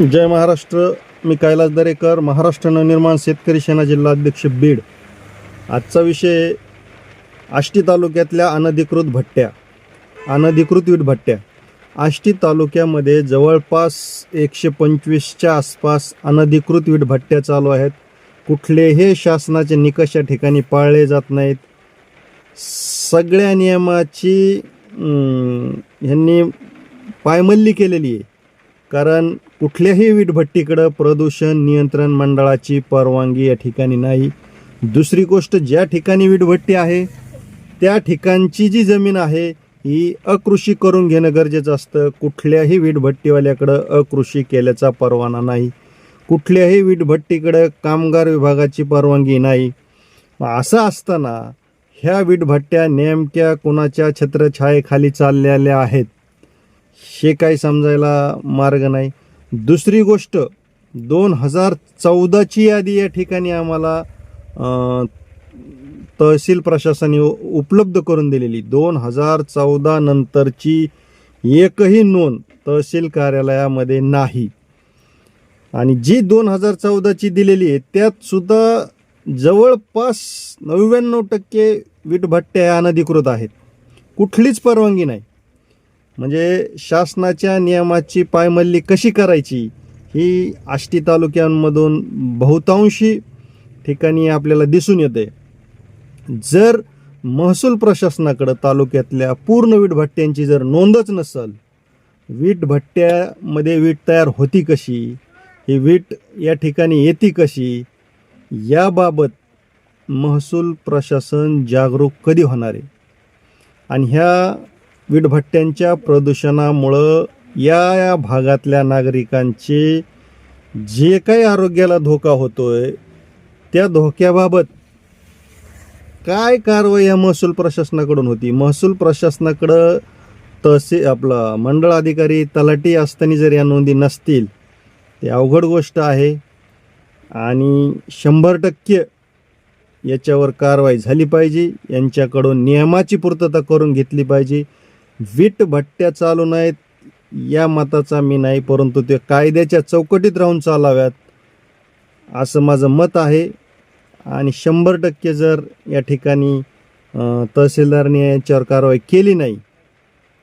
जय महाराष्ट्र मी कैलास दरेकर महाराष्ट्र नवनिर्माण शेतकरी सेना जिल्हा अध्यक्ष बीड. आजचा विषय आष्टी तालुक्यातल्या अनधिकृत भट्ट्या. अनधिकृत वीट भट्ट्या. आष्टी तालुक्यामध्ये जवळपास एकशे पंचवीसच्या आसपास अनधिकृत वीट भट्ट्या चालू आहेत. कुठलेही शासनाचे निकष या ठिकाणी पाळले जात नाहीत. सगळ्या नियमाची ह्यांनी पायमल्ली केलेली आहे. कारण कुठल्याही वीटभट्टीकडं प्रदूषण नियंत्रण मंडळाची परवानगी या ठिकाणी नाही. दुसरी गोष्ट ज्या ठिकाणी वीटभट्टी आहे त्या ठिकाणची जी जमीन आहे ही अकृषी करून घेणं गरजेचं असतं. कुठल्याही वीटभट्टीवाल्याकडं अकृषी केल्याचा परवाना नाही. कुठल्याही वीटभट्टीकडं कामगार विभागाची परवानगी नाही. असं असताना ह्या वीटभट्ट्या नेमक्या कोणाच्या छत्रछायेखाली चाललेल्या आहेत? हे काही समजायला मार्ग नाही. दुसरी गोष्ट दोन हजार चौदाची यादी या ठिकाणी आम्हाला तहसील प्रशासनाने उपलब्ध करून दिलेली. दोन हजार चौदा नंतरची एकही नोंद तहसील कार्यालयामध्ये नाही. आणि जी दोन हजार चौदाची दिलेली आहे त्यात सुद्धा जवळपास नव्याण्णव टक्के वीटभट्ट्या अनधिकृत आहेत. कुठलीच परवानगी नाही. म्हणजे शासनाच्या नियमाची पायमल्ली कशी करायची ही आष्टी तालुक्यांमधून बहुतांशी ठिकाणी आपल्याला दिसून येते. जर महसूल प्रशासनाकडं तालुक्यातल्या पूर्ण वीटभट्ट्यांची जर नोंदच नसल वीटभट्ट्यामध्ये वीट तयार होती कशी ही वीट या ठिकाणी येते कशी याबाबत महसूल प्रशासन जागरूक कधी होणार आहे? आणि ह्या विटभट्ट्यांच्या प्रदूषणामुळं या या भागातल्या नागरिकांचे जे काही आरोग्याला धोका होतोय त्या धोक्याबाबत काय कारवाई या महसूल प्रशासनाकडून होती? महसूल प्रशासनाकडं तसे आपलं मंडळ अधिकारी तलाठी असताना जर या नोंदी नसतील ते अवघड गोष्ट आहे आणि शंभर टक्के याच्यावर कारवाई झाली पाहिजे यांच्याकडून नियमाची पूर्तता करून घेतली पाहिजे. वीट भट्ट्या चालू नाहीत या मताचा मी नाही परंतु ते कायद्याच्या चौकटीत राहून चालाव्यात असं माझं मत आहे. आणि शंभर टक्के जर या ठिकाणी तहसीलदारने याच्यावर कारवाई केली नाही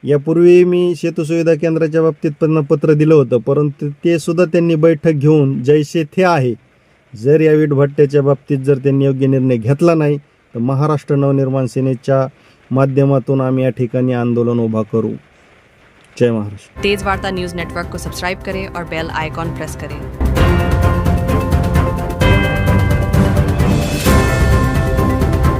यापूर्वी मी सेतू सुविधा केंद्राच्या बाबतीत पण पत्र दिलं होतं परंतु ते सुद्धा त्यांनी बैठक घेऊन जैसे थे आहे. जर या वीटभट्ट्याच्या बाबतीत जर त्यांनी योग्य निर्णय घेतला नाही तर महाराष्ट्र नवनिर्माण सेनेच्या माध्यमातून आम्ही या ठिकाणी आंदोलन उभा करू. जय महाराष्ट्र. तेज वार्ता न्यूज नेटवर्क को सब्सक्राइब करें और बेल आइकॉन प्रेस करें।